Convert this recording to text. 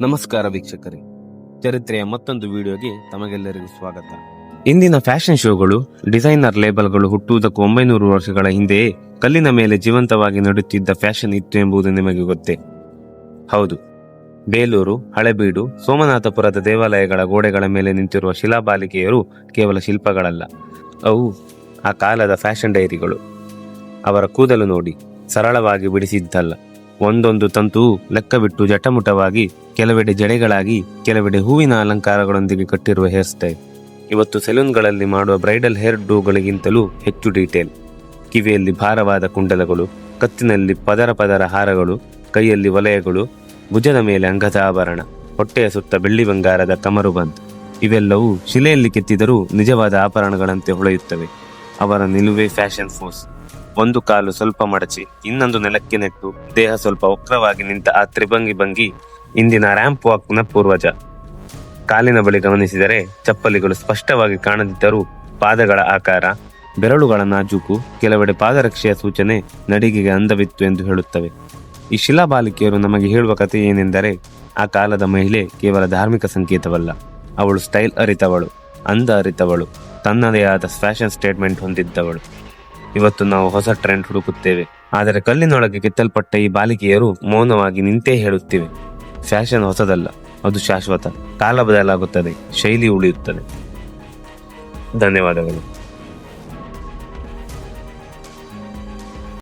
ನಮಸ್ಕಾರ ವೀಕ್ಷಕರೇ. ಚರಿತ್ರೆಯ ಮತ್ತೊಂದು ವಿಡಿಯೋಗೆ ತಮಗೆಲ್ಲರಿಗೂ ಸ್ವಾಗತ. ಇಂದಿನ ಫ್ಯಾಷನ್ ಶೋಗಳು, ಡಿಸೈನರ್ ಲೇಬಲ್ಗಳು ಹುಟ್ಟುವುದಕ್ಕೂ ಒಂಬೈನೂರು ವರ್ಷಗಳ ಹಿಂದೆಯೇ ಕಲ್ಲಿನ ಮೇಲೆ ಜೀವಂತವಾಗಿ ನಡೆಯುತ್ತಿದ್ದ ಫ್ಯಾಷನ್ ಇತ್ತು ಎಂಬುದು ನಿಮಗೆ ಗೊತ್ತೇ? ಹೌದು. ಬೇಲೂರು, ಹಳೆಬೀಡು, ಸೋಮನಾಥಪುರದ ದೇವಾಲಯಗಳ ಗೋಡೆಗಳ ಮೇಲೆ ನಿಂತಿರುವ ಶಿಲಾಬಾಲಿಕೆಯರು ಕೇವಲ ಶಿಲ್ಪಗಳಲ್ಲ. ಅವು ಆ ಕಾಲದ ಫ್ಯಾಷನ್ ಡೈರಿಗಳು. ಅವರ ಕೂದಲು ನೋಡಿ ಸರಳವಾಗಿ ಬಿಡಿಸಿದ್ದಲ್ಲ. ಒಂದೊಂದು ತಂತು ಲೆಕ್ಕವಿಟ್ಟು ಜಟಮುಟವಾಗಿ ಕೆಲವೆಡೆ ಜಡೆಗಳಾಗಿ ಕೆಲವೆಡೆ ಹೂವಿನ ಅಲಂಕಾರಗಳೊಂದಿಗೆ ಕಟ್ಟಿರುವ ಹೇರ್ ಸ್ಟೈಲ್. ಇವತ್ತು ಸೆಲೂನ್ಗಳಲ್ಲಿ ಮಾಡುವ ಬ್ರೈಡಲ್ ಹೇರ್ ಡೂಗಳಿಗಿಂತಲೂ ಹೆಚ್ಚು ಡೀಟೇಲ್. ಕಿವಿಯಲ್ಲಿ ಭಾರವಾದ ಕುಂಡಲಗಳು, ಕತ್ತಿನಲ್ಲಿ ಪದರ ಪದರ ಹಾರಗಳು, ಕೈಯಲ್ಲಿ ವಲಯಗಳು ಭುಜದ ಮೇಲೆ ಅಂಗದ ಆಭರಣ, ಹೊಟ್ಟೆಯ ಸುತ್ತ ಬೆಳ್ಳಿ ಬಂಗಾರದ ಕಮರು ಬಂದ್. ಇವೆಲ್ಲವೂ ಶಿಲೆಯಲ್ಲಿ ಕೆತ್ತಿದರೂ ನಿಜವಾದ ಆಭರಣಗಳಂತೆ ಹೊಳೆಯುತ್ತವೆ. ಅವರ ನಿಲುವೆ ಫ್ಯಾಷನ್ ಫೋರ್ಸ್. ಒಂದು ಕಾಲು ಸ್ವಲ್ಪ ಮಡಚಿ, ಇನ್ನೊಂದು ನೆಲಕ್ಕೆ ನೆಟ್ಟು, ದೇಹ ಸ್ವಲ್ಪ ವಕ್ರವಾಗಿ ನಿಂತ ಆ ತ್ರಿಭಂಗಿ ಭಂಗಿ ಇಂದಿನ ರ್ಯಾಂಪ್ ವಾಕ್ನ ಪೂರ್ವಜ. ಕಾಲಿನ ಬಳಿ ಗಮನಿಸಿದರೆ ಚಪ್ಪಲಿಗಳು ಸ್ಪಷ್ಟವಾಗಿ ಕಾಣದಿದ್ದರೂ ಪಾದಗಳ ಆಕಾರ ಬೆರಳುಗಳ ನಾಜೂಕು ಕೆಲವೆಡೆ ಪಾದರಕ್ಷೆಯ ಸೂಚನೆ ನಡಿಗೆಗೆ ಅಂದವಿತ್ತು ಎಂದು ಹೇಳುತ್ತವೆ. ಈ ಶಿಲಾಬಾಲಿಕೆಯರು ನಮಗೆ ಹೇಳುವ ಕಥೆ ಏನೆಂದರೆ, ಆ ಕಾಲದ ಮಹಿಳೆ ಕೇವಲ ಧಾರ್ಮಿಕ ಸಂಕೇತವಲ್ಲ, ಅವಳು ಸ್ಟೈಲ್ ಅರಿತವಳು, ಅಂದ ಅರಿತವಳು, ತನ್ನದೇ ಆದ ಫ್ಯಾಷನ್ ಸ್ಟೇಟ್ಮೆಂಟ್ ಹೊಂದಿದ್ದವಳು. ಇವತ್ತು ನಾವು ಹೊಸ ಟ್ರೆಂಡ್ ಹುಡುಕುತ್ತೇವೆ. ಆದರೆ ಕಲ್ಲಿನೊಳಗೆ ಕೆತ್ತಲ್ಪಟ್ಟ ಈ ಬಾಲಿಕೆಯರು ಮೌನವಾಗಿ ನಿಂತೇ ಹೇಳುತ್ತಿವೆ. ಫ್ಯಾಷನ್ ಹೊಸದಲ್ಲ, ಅದು ಶಾಶ್ವತ. ಕಾಲ ಬದಲಾಗುತ್ತದೆ, ಶೈಲಿ ಉಳಿಯುತ್ತದೆ. ಧನ್ಯವಾದಗಳು.